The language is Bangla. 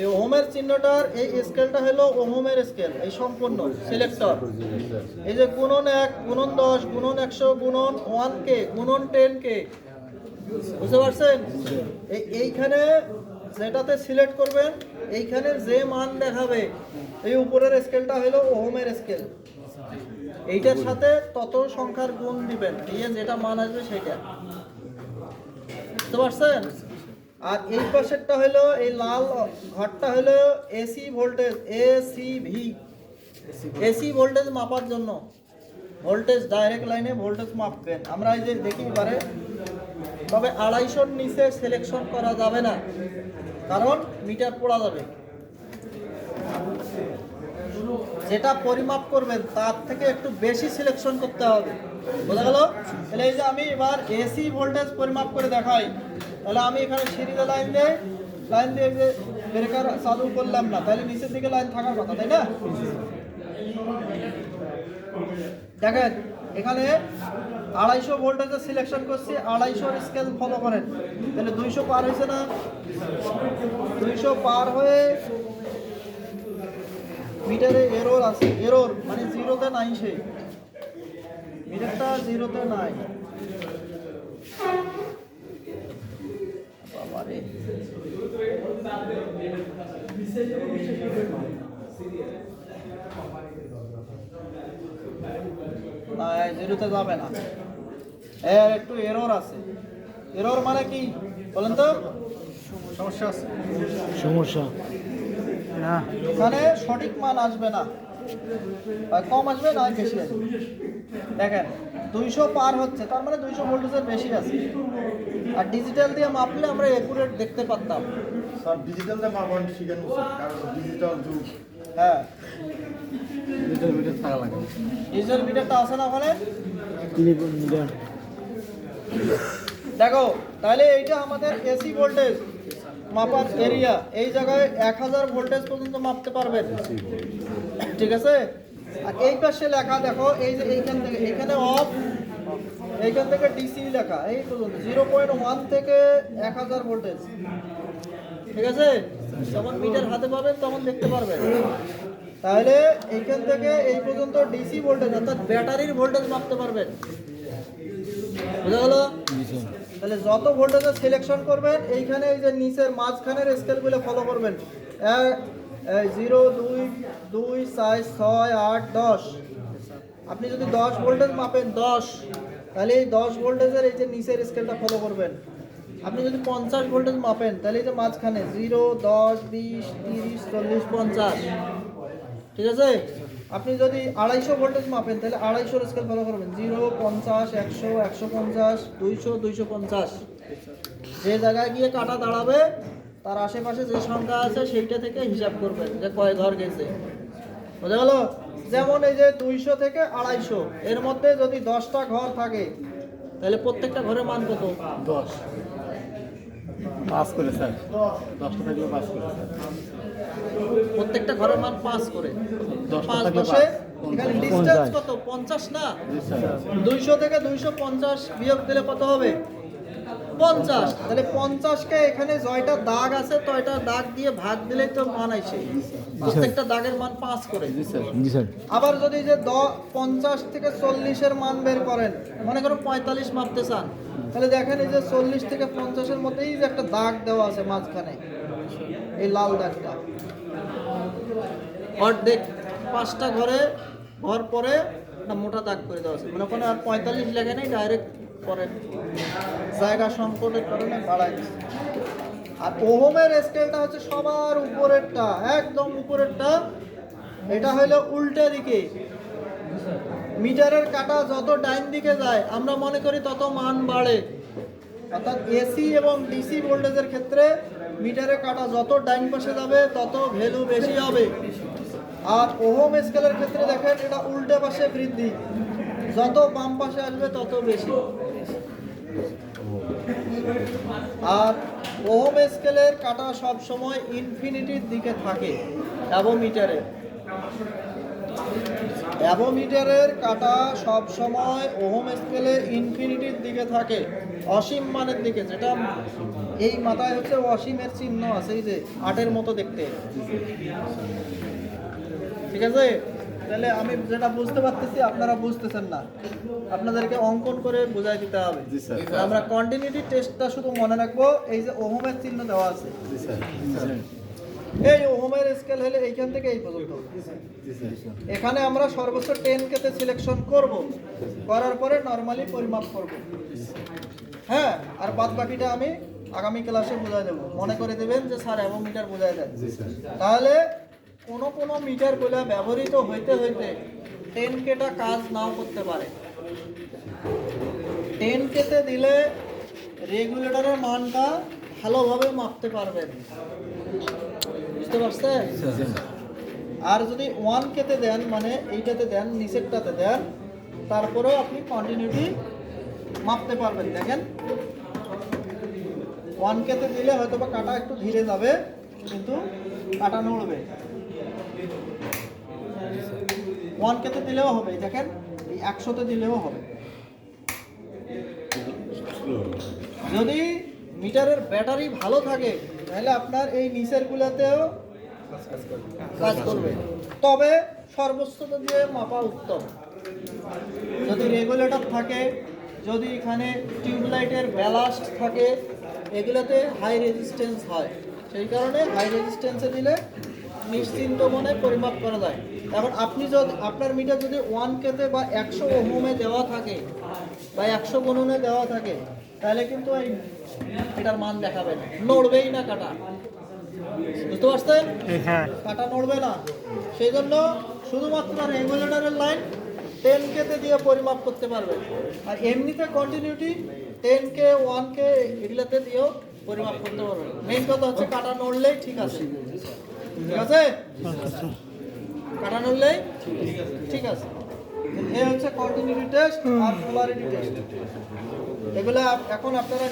এই ওহমের চিহ্নটার এই স্কেলটা হলো ওহমের স্কেল এই সম্পূর্ণ সিলেক্টর এই যে গুণন এক, গুণন দশ, গুণন একশো, গুণন ওয়ান কে, গুণন টেন কে। বুঝতে পারছেন? এই এইখানে যেটাতে সিলেক্ট করবেন এইখানের যে মান দেখাবে, এই উপরের স্কেলটা হলো ওহমের স্কেল এইটার সাথে তত সংখ্যার গুণ দিবেন, দিয়ে যেটা মান আসবে সেটা বুঝতে পারছেন? আর এই পাশেরটা হলো, এই লাল ঘরটা হলো AC voltage AC V AC voltage মাপার জন্য। ভোল্টেজ ডাইরেক্ট লাইনে ভোল্টেজ মাপবেন। আমরা এই যে দেখি পারে তবে আড়াইশোর নিচে সিলেকশন করা যাবে না, কারণ মিটার পড়া যাবে। যেটা পরিমাপ করবেন, তার থেকে একটু বেশি সিলেকশন করতে হবে। বোঝা গেল? তাহলে এই যে আমি এবার এসি ভোল্টেজ পরিমাপ করে দেখাই। তাহলে আমি এখানে সিরিজে লাইন দিয়ে লাইন দিয়ে যে ব্রেকার চালু করলাম না, তাহলে নিচের দিকে লাইন থাকার কথা, তাই না? দেখেন, এখানে আড়াইশো ভোল্টেজের সিলেকশন করছি, আড়াইশোর স্কেল ফলো করেন। তাহলে দুইশো পার হয়েছে না? দুইশো পার হয়ে মিটারে এরোর আছে এরোর মানে জিরোতে নাই সে। মিটারটা জিরোতে নাই না জিরোতে যাবে না। এর একটু এরর আছে। এরর মানে কি? বলেন তো। সমস্যা আছে। সমস্যা। না এখানে সঠিক মান আসবে না। কম আসবে না বেশি আসবে। দেখেন দুইশো পার হচ্ছে তার মানে দুইশো ভোল্টেজের বেশি আছে। আর ডিজিটাল দিয়ে মাপলে আমরা একুরেট দেখতে পারতাম। স্যার ডিজিটাল দিয়ে মাপান শিখেন কারণ ডিজিটাল যুগ। হ্যাঁ। মিটার মিটার থাকা লাগে। ডিজিটাল মিটারটা আছে না ওখানে? দেখো তাহলে এইটা আমাদের এসি ভোল্টেজ মাপার এরিয়া এই জায়গায় এক হাজার ভোল্টেজ পর্যন্ত মাপতে পারবেন। ঠিক আছে? আর এই পাশে লেখা, দেখো, এই যে এইখান থেকে, এখানে অফ এইখান থেকে ডিসি লেখা, এই পর্যন্ত জিরো পয়েন্ট ওয়ান থেকে এক হাজার ভোল্টেজ ঠিক আছে? যখন মিটার হাতে পাবেন, তখন দেখতে পারবেন। তাহলে এইখান থেকে এই পর্যন্ত ডিসি ভোল্টেজ অর্থাৎ ব্যাটারির ভোল্টেজ মাপতে পারবেন। বুঝা গেল? তাহলে যত ভোল্টেজের সিলেকশন করবেন, এইখানে এই যে নিচের মাঝখানের স্কেলগুলো ফলো করবেন। জিরো দুই দুই, চার, ছয়, আট, দশ। আপনি যদি দশ ভোল্টেজ মাপেন, দশ, তাহলে এই দশ ভোল্টেজের এই যে নিচের স্কেলটা ফলো করবেন। আপনি যদি পঞ্চাশ ভোল্টেজ মাপেন, তাহলে এই যে মাঝখানে, জিরো, দশ, বিশ, তিরিশ, চল্লিশ, পঞ্চাশ। ঠিক আছে? আপনি যদি আড়াইশো ভোল্টেজ মাপেন, তাহলে আড়াইশোর স্কেল ফলো করবেন। জিরো, পঞ্চাশ, একশো একশো পঞ্চাশ, দুইশো দুইশো পঞ্চাশ। যে জায়গায় গিয়ে কাটা দাঁড়াবে তার আশেপাশে যে সংখ্যা আছে সেইটা থেকে হিসাব করবেন যে কয় ঘর গেছে। বোঝা গেল? যেমন এই যে দুইশো থেকে আড়াইশো এর মধ্যে যদি দশটা ঘর থাকে তাহলে প্রত্যেকটা ঘরের মান কত? দশ। পাস করে স্যার। দশটা থাকলে পাস করে স্যার। প্রত্যেকটা ঘরের মান পাঁচ করে। পাঁচ দশে এখানে ডিস্টেন্স কত? পঞ্চাশ না? দুইশো থেকে দুইশো পঞ্চাশ বিয়োগ দিলে কত হবে? পঞ্চাশ। তাহলে পঞ্চাশকে এখানে জয়টা দাগ আছে তো এটা দাগ দিয়ে ভাগ দিলেই তো মান আইছে প্রত্যেকটা দাগের মান পাঁচ করে। আবার যদি যে দ পঞ্চাশ থেকে চল্লিশের মান বের করেন মনে করো পঁয়তাল্লিশ মাপতে চান তাহলে দেখেন এই যে চল্লিশ থেকে পঞ্চাশের মধ্যেই যে একটা দাগ দেওয়া আছে মাঝখানে এই লাল দাগটা। অর্ধেক পাঁচটা ঘরে ঘর পরে একটা মোটা দাগ করে দেওয়া আছে। মানে ওখানে আর পঁয়তাল্লিশ লেগে নেই ডাইরেক্ট পরে জায়গা সংকটের কারণে বাড়ায় দিচ্ছে। আর ওহমের স্কেলটা হচ্ছে সবার উপরেরটা, একদম উপরেরটা। এটা হলো উল্টা দিকে। মিটারের কাটা যত ডাইন দিকে যায়, আমরা মনে করি তত মান বাড়ে। অর্থাৎ এসি এবং ডিসি ভোল্টেজের ক্ষেত্রে মিটারের কাটা যত ডাইন পাশে যাবে, তত ভ্যালু বেশি হবে। আর ওহম স্কেলের ক্ষেত্রে দেখেন, এটা উল্টে পাশে বৃদ্ধি। যত বাম পাশে আসবে, তত বেশি। আর ওহম স্কেলের কাটা সব সময় ইনফিনিটির দিকে থাকে, অ্যাভোমিটারে। অ্যাবোমিটারের কাটা সব সময় ওহম স্কেলে ইনফিনিটির দিকে থাকে, অসীম মানের দিকে, যেটা এই মাথায় হচ্ছে অসীমের চিহ্ন আছে, এই যে আটের মতো দেখতে। ঠিক আছে? তাহলে আমি যেটা বুঝতে পারতেছি আপনারা বুঝতেছেন না। আপনাদেরকে অঙ্কন করে বোঝাই দিতে হবে। আমরা কন্টিনিউটি টেস্টটা শুধু মনে রাখব এই যে ওহমের চিহ্ন দেওয়া আছে। স্যার। এই ওহমের স্কেল হলে এইখান থেকে এই পর্যন্ত। এখানে আমরা সর্বোচ্চ টেন কেতে সিলেকশন করব। করার পরে নর্মালি পরিমাপ করব। হ্যাঁ আর বাদ বাকিটা আমি আগামী ক্লাসে বোঝাই দেবো। মনে করে দেবেন যে স্যার এবং মিটার বোঝাই জি তাহলে কোনো কোনো মিটারগুলো ব্যবহৃত হইতে হইতে টেন কেটা কাজ নাও করতে পারে। টেন কেতে দিলে রেগুলেটরের মানটা ভালোভাবে মাপতে পারবেন। বুঝতে পারছেন? আর যদি ওয়ান কেতে দেন মানে এইটাতে দেন, নিচেরটাতে দেন, তারপরেও আপনি কন্টিনিউটি মাপতে পারবেন। দেখেন ওয়ান কেতে দিলে হয়তো বা কাটা একটু ধীরে যাবে, কিন্তু কাটা নড়বে। ওয়ান কেতে দিলেও হবে দেখেন, এই একশোতে দিলেও হবে। যদি মিটারের ব্যাটারি ভালো থাকে, তাহলে আপনার এই নিচের গুলাতেও কাজ করবে। তবে সর্বোচ্চ দিয়ে মাপা উত্তম। যদি রেগুলেটর থাকে, যদি এখানে টিউবলাইটের ব্যালাস্ট থাকে, এগুলোতে হাই রেজিস্ট্যান্স হয়। সেই কারণে হাই রেজিস্ট্যান্সে দিলে নিশ্চিন্ত মনে পরিমাপ করা যায়। এখন আপনি যদি আপনার মিটার যদি ওয়ান কেতে বা একশো ওহমে দেওয়া থাকে বা একশো গুণনে দেওয়া থাকে তাহলে কিন্তু এই এটার মান দেখাবে না। নড়বেই না কাটা। বুঝতে পারছেন? হ্যাঁ। কাটা নড়বে না। সেই জন্য শুধুমাত্র রেগুলেটরের লাইন টেন কেতে দিয়ে পরিমাপ করতে পারবে আর এমনিতে continuity ten K one K এগুলাতে দিয়েও পরিমাপ করতে পারবে। মেইন কথা হচ্ছে কাটা নড়লেই ঠিক আছে। ঠিক আছে? কাটা নড়লেই ঠিক আছে। এ হচ্ছে কন্টিনিউটি টেস্ট আর পোলারিটি টেস্ট এগুলো এখন আপনারা